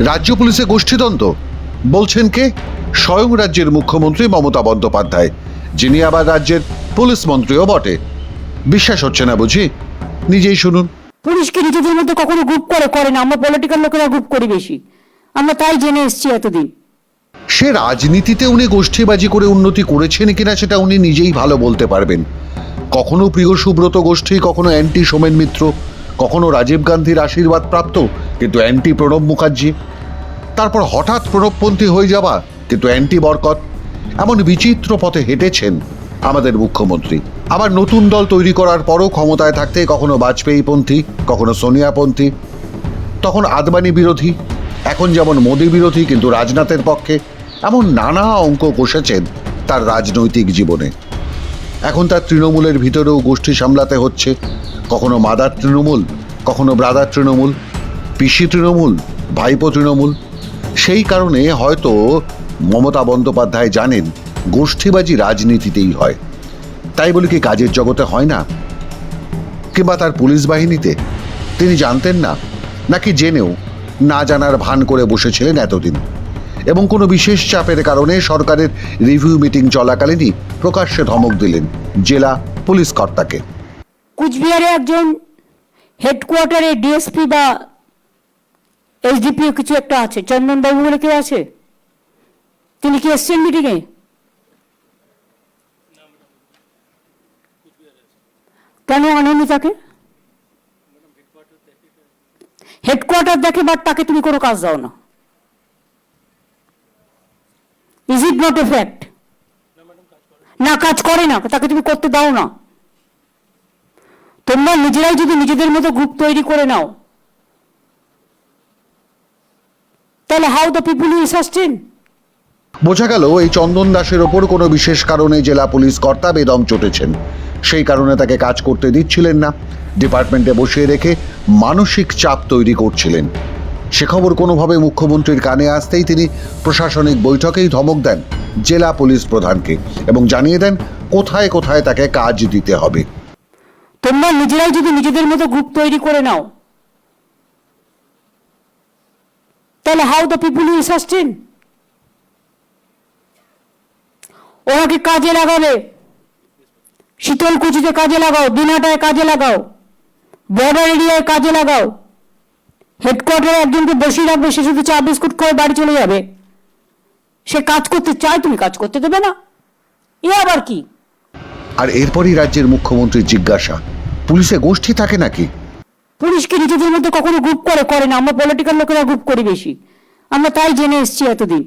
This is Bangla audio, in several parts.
রাজ্য পুলিশে গোষ্ঠীদ্বন্দ্ব। বলছেন কে? স্বয়ং রাজ্যের মুখ্যমন্ত্রী মমতা বন্দ্যোপাধ্যায় যিনি আবার রাজ্যের পুলিশ মন্ত্রীও বটে। বিশ্বাস হচ্ছে না বুঝি? নিজেই শুনুন। পুলিশকে নিজেদের মধ্যে কখনো গ্রুপ করে করে না। আমরা পলিটিক্যাল লোকেরা গ্রুপ করি বেশি। আমরা তাই জেনে এসেছি এতদিন। সে রাজনীতিতে উনি গোষ্ঠীবাজি করে উন্নতি করেছেন কিনা সেটা উনি নিজেই ভালো বলতে পারবেন। কখনো প্রিয় সুব্রত গোষ্ঠী কখনো অ্যান্টি সোমেন মিত্র কখনো রাজীব গান্ধীর আশীর্বাদ প্রাপ্ত কিন্তু অ্যান্টি প্রণব মুখার্জি। তারপর হঠাৎ প্রণবপন্থী হয়ে যাওয়া কিন্তু অ্যান্টি বরকত। এমন বিচিত্র পথে হেঁটেছেন আমাদের মুখ্যমন্ত্রী। আবার নতুন দল তৈরি করার পরও ক্ষমতায় থাকতে কখনো বাজপেয়ীপন্থী, কখনো সোনিয়াপন্থী, তখন আদবানি বিরোধী, এখন যেমন মোদী বিরোধী কিন্তু রাজনাথের পক্ষে এমন নানা অঙ্ক কষেছেন তার রাজনৈতিক জীবনে। এখন তার তৃণমূলের ভিতরেও গোষ্ঠী সামলাতে হচ্ছে। কখনো মাদার তৃণমূল, কখনো ব্রাদার তৃণমূল পিসি তৃণমূল, ভাইপো তৃণমূল, সেই কারণে হয়তো মমতা বন্দ্যোপাধ্যায় জানেন গোষ্ঠীবাজি রাজনীতিতেই হয়। তাই বলে কি কাজের জগতে হয় না? কিংবা তার পুলিশ বাহিনীতে? তিনি জানতেন না, নাকি জেনেও না জানার ভান করে বসেছিলেন এতদিন। এবং কোনো বিশেষ চাপের কারণে সরকারের রিভিউ মিটিং চলাকালীনই প্রকাশ্যে ধমক দিলেন জেলা পুলিশ কর্তাকে। কুচবিহারে একজন হেডকোয়ার্টারে ডিএসপি বা এসডিপিও কিছু একটা আছে। চন্দনবাবু বলে কেউ আছে? তিনি কি এসছেন মিটিংয়ে কেন আনেনি তাকে? হেডকোয়ার্টার দেখে বাট তাকে তুমি কোনো কাজ দাও না। Is it not a fact না, কাজ করে না, তাকে তুমি করতে দাও না। তোমরা নিজেরাই যদি নিজেদের মতো গ্রুপ তৈরি করে নাও তাহলে how the people will sustain বোঝা গেল এই চন্দন দাসের ওপর কোনো বিশেষ কারণে জেলা পুলিশ কর্তা বেদম চটেছেন। সেই কারণে তাকে কাজ করতে দিচ্ছিলেন না। ডিপার্টমেন্টে বসিয়ে রেখে মানসিক চাপ তৈরি করছিলেন। সে খবর কোনোভাবে মুখ্যমন্ত্রীর কানে আসতেই তিনি প্রশাসনিক বৈঠকেই ধমক দেন জেলা পুলিশ প্রধানকে এবং জানিয়ে দেন কোথায় কোথায় তাকে কাজ দিতে হবে। তোমরা নিজেরাই যদি নিজেদের মতো গ্রুপ তৈরি করে নাও তাহলে how the people will sustain ওনাকে কাজে লাগাবে। শীতলকুচিতে কাজে লাগাও দিনাটায় কাজে লাগাও বর্ডার এরিয়ায় কাজে লাগাও। হেডকোয়ার্টারে একজনকে বসিয়ে রাখবে সে শুধু চা বিস্কুট খেয়ে বাড়ি চলে যাবে। সে কাজ করতে চায় তুমি কাজ করতে দেবে না। এ আবার কি? আর এরপরই রাজ্যের মুখ্যমন্ত্রীর জিজ্ঞাসা পুলিশে গোষ্ঠী থাকে নাকি? পুলিশকে নিজেদের মধ্যে কখনো গ্রুপ করে করে না। আমরা পলিটিক্যাল লোকেরা গ্রুপ করি বেশি। আমরা তাই জেনে এসেছি এতদিন।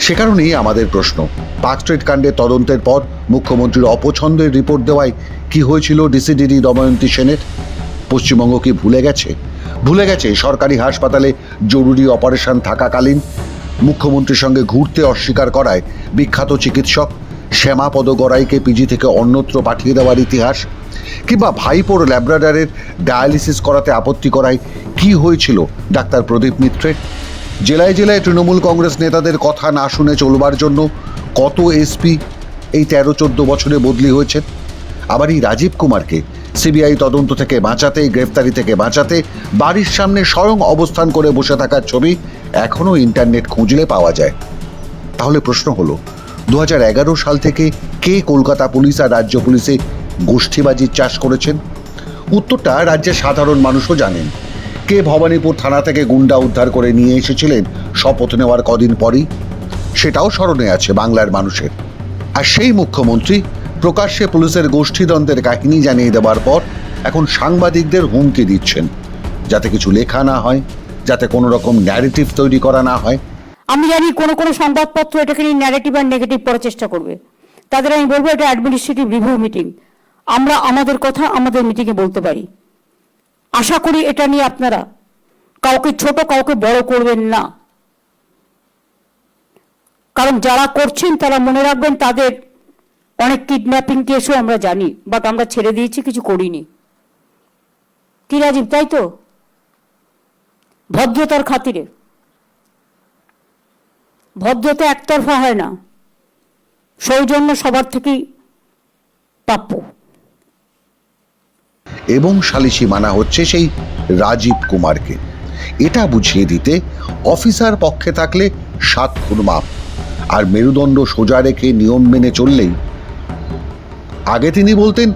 সে কারণেই আমাদের প্রশ্ন পার্ক স্ট্রিট কাণ্ডের তদন্তের পর মুখ্যমন্ত্রীর অপছন্দের রিপোর্ট দেওয়ায় কি হয়েছিল ডিসিডিডি দময়ন্তী সেনের? পশ্চিমবঙ্গ কি ভুলে গেছে? ভুলে গেছে সরকারি হাসপাতালে জরুরি অপারেশন থাকাকালীন? মুখ্যমন্ত্রীর সঙ্গে ঘুরতে অস্বীকার করায় বিখ্যাত চিকিৎসক শ্যামাপদ গড়াইকে পিজি থেকে অন্যত্র পাঠিয়ে দেওয়ার ইতিহাস, কিংবা ভাইপোর ল্যাব্রাডারের ডায়ালিসিস করাতে আপত্তি করায় কি হয়েছিল? ডাক্তার প্রদীপ মিত্রের জেলায় জেলায় তৃণমূল কংগ্রেস নেতাদের কথা না শুনে চলবার জন্য কত এসপি এই তেরো চোদ্দ বছরে বদলি হয়েছে আবার এই রাজীব কুমারকে সিবিআই তদন্ত থেকে বাঁচাতে, গ্রেফতারি থেকে বাঁচাতে, বাড়ির সামনে স্বয়ং অবস্থান করে বসে থাকার ছবি এখনও ইন্টারনেট খুঁজলে পাওয়া যায়। তাহলে প্রশ্ন হলো দু হাজার এগারো সাল থেকে কে কলকাতা পুলিশ আর রাজ্য পুলিশে গোষ্ঠীবাজির চাষ করেছেন? উত্তরটা রাজ্যের সাধারণ মানুষও জানেন। কে ভবানীপুর থানা থেকে গুন্ডা উদ্ধার করে নিয়ে এসেছিলেন শপথ নেওয়ার কদিন পরই? সেটাও স্মরণে আছে বাংলার মানুষের। আর সেই মুখ্যমন্ত্রী প্রকাশ্যে পুলিশের গোষ্ঠীদ্বন্দ্বের কাহিনী জানিয়ে দেওয়ার পর এখন সাংবাদিকদের হুমকি দিচ্ছেন। যাতে কিছু লেখা না হয়, যাতে কোনো রকম ন্যারেটিভ তৈরি করা না হয়। আমি জানি কোনো কোনো সংবাদপত্র এটাকে নিয়ে ন্যারেটিভ আর নেগেটিভ করার চেষ্টা করবে। তাদের আমি বলব এটা অ্যাডমিনিস্ট্রেটিভ রিভিউ মিটিং আমরা আমাদের কথা আমাদের মিটিংয়ে বলতে পারি। আশা করি এটা নিয়ে আপনারা কাউকে ছোট, কাউকে বড় করবেন না। কারণ যারা করছেন তারা মনে রাখবেন তাদের অনেক কিডন্যাপিং কেসও আমরা জানি বাট আমরা ছেড়ে দিয়েছি, কিছু করিনি। কি রাজীব, তাই তো? ভদ্রতার খাতিরে। ভদ্রতা একতরফা হয় না। সৌজন্য সবার থেকেই প্রাপ্য। এবং সালিশি মানা হচ্ছে সেই রাজীব কুমারকে। এটা বুঝিয়ে দিতে অফিসার পক্ষে থাকলে সাত খুন মাপ। আর মেরুদণ্ড সোজা রেখে নিয়ম মেনে চললেই। আগে তিনি বলতেন,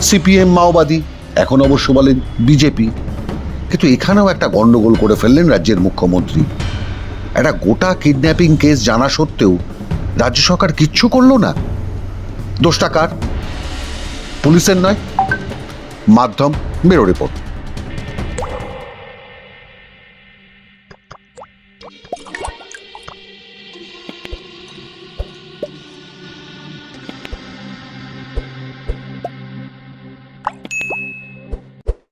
সিপিএম মাওবাদী, এখন অবশ্য বলেন বিজেপি। কিন্তু এখানেও একটা গন্ডগোল করে ফেললেন রাজ্যের মুখ্যমন্ত্রী। একটা গোটা কিডন্যাপিং কেস জানা সত্ত্বেও রাজ্য সরকার কিচ্ছু করল না। দোষটা কার? পুলিশের নয়। মাধ্যম বেরো রিপোর্ট।